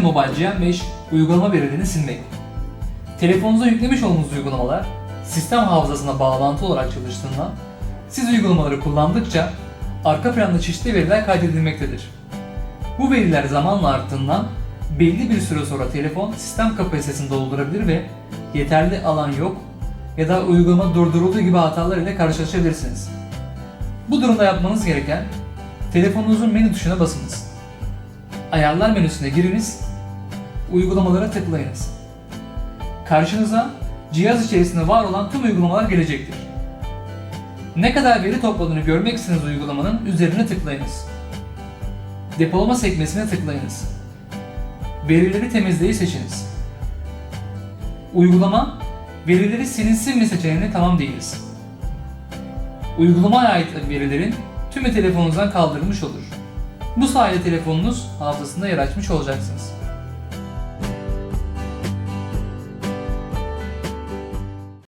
Xiaomi Mobile GM5 uygulama verilerini silmek. Telefonunuza yüklemiş olduğunuz uygulamalar sistem hafızasına bağlantı olarak çalıştığından siz uygulamaları kullandıkça arka planda çeşitli veriler kaydedilmektedir. Bu veriler zamanla arttığından belli bir süre sonra telefon sistem kapasitesini doldurabilir ve yeterli alan yok ya da uygulama durdurulduğu gibi hatalar ile karşılaşabilirsiniz. Bu durumda yapmanız gereken telefonunuzun menü tuşuna basınız. Ayarlar menüsüne giriniz, uygulamalara tıklayınız. Karşınıza cihaz içerisinde var olan tüm uygulamalar gelecektir. Ne kadar veri topladığını görmek istediğiniz uygulamanın üzerine tıklayınız. Depolama sekmesine tıklayınız. Verileri temizleyi seçiniz. Uygulama, verileri silinsin mi seçeneğine tamam değiliz. Uygulamaya ait verilerin tümü telefonunuzdan kaldırılmış olur. Bu sayede telefonunuz hafızasında yer açmış olacaksınız.